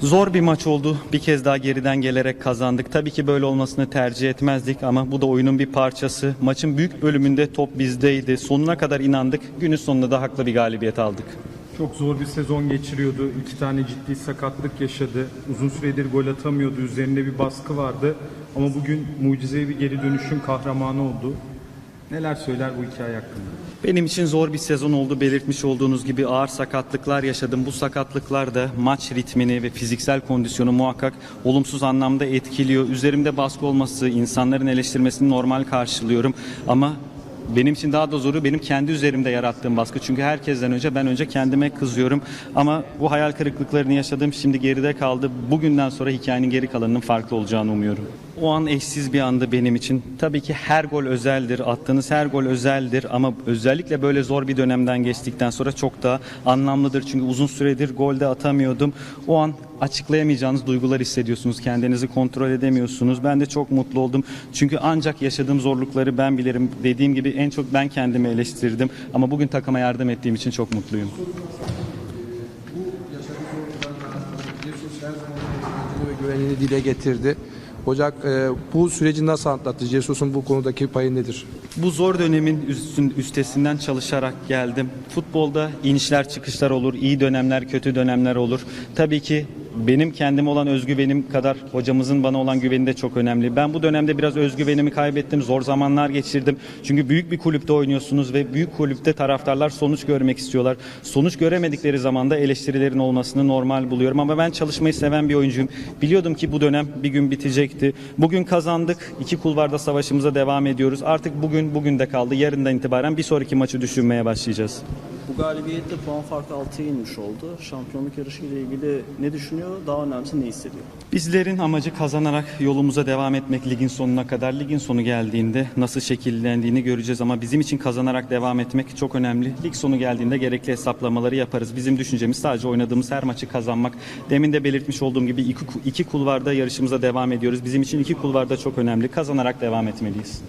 Zor bir maç oldu. Bir kez daha geriden gelerek kazandık. Tabii ki böyle olmasını tercih etmezdik ama bu da oyunun bir parçası. Maçın büyük bölümünde top bizdeydi. Sonuna kadar inandık. Günün sonunda da haklı bir galibiyet aldık. Çok zor bir sezon geçiriyordu. İki tane ciddi sakatlık yaşadı. Uzun süredir gol atamıyordu. Üzerinde bir baskı vardı. Ama bugün mucizevi bir geri dönüşün kahramanı oldu. Neler söyler bu hikaye hakkında? Benim için zor bir sezon oldu. Belirtmiş olduğunuz gibi ağır sakatlıklar yaşadım. Bu sakatlıklar da maç ritmini ve fiziksel kondisyonu muhakkak olumsuz anlamda etkiliyor. Üzerimde baskı olması, insanların eleştirmesini normal karşılıyorum. Ama benim için daha da zoru benim kendi üzerimde yarattığım baskı. Çünkü herkesten önce ben önce kendime kızıyorum. Ama bu hayal kırıklıklarını yaşadığım şimdi geride kaldı. Bugünden sonra hikayenin geri kalanının farklı olacağını umuyorum. O an eşsiz bir andı benim için. Tabii ki her gol özeldir. Attığınız her gol özeldir ama özellikle böyle zor bir dönemden geçtikten sonra çok daha anlamlıdır. Çünkü uzun süredir golde atamıyordum. O an açıklayamayacağınız duygular hissediyorsunuz. Kendinizi kontrol edemiyorsunuz. Ben de çok mutlu oldum. Çünkü ancak yaşadığım zorlukları ben bilirim. Dediğim gibi en çok ben kendimi eleştirdim. Ama bugün takıma yardım ettiğim için çok mutluyum. Jesus her zaman gücünü ve güvenini dile getirdi. Ocak e, bu süreci nasıl atlattı? Jesus'un bu konudaki payı nedir? Bu zor dönemin üstün, üstesinden çalışarak geldim. Futbolda inişler çıkışlar olur, iyi dönemler, kötü dönemler olur. Tabii ki benim kendime olan özgüvenim kadar hocamızın bana olan güveni de çok önemli. Ben bu dönemde biraz özgüvenimi kaybettim, zor zamanlar geçirdim. Çünkü büyük bir kulüpte oynuyorsunuz ve büyük kulüpte taraftarlar sonuç görmek istiyorlar. Sonuç göremedikleri zaman da eleştirilerin olmasını normal buluyorum. Ama ben çalışmayı seven bir oyuncuyum. Biliyordum ki bu dönem bir gün bitecekti. Bugün kazandık. İki kulvarda savaşımıza devam ediyoruz. Artık bugün bugün de kaldı. Yarından itibaren bir sonraki maçı düşünmeye başlayacağız. Galibiyetle puan farkı 6'ya inmiş oldu. Şampiyonluk yarışıyla ilgili ne düşünüyor? Daha önemlisi ne hissediyor? Bizlerin amacı kazanarak yolumuza devam etmek ligin sonuna kadar. Ligin sonu geldiğinde nasıl şekillendiğini göreceğiz ama bizim için kazanarak devam etmek çok önemli. Lig sonu geldiğinde gerekli hesaplamaları yaparız. Bizim düşüncemiz sadece oynadığımız her maçı kazanmak. Demin de belirtmiş olduğum gibi iki, iki kulvarda yarışımıza devam ediyoruz. Bizim için iki kulvarda çok önemli. Kazanarak devam etmeliyiz.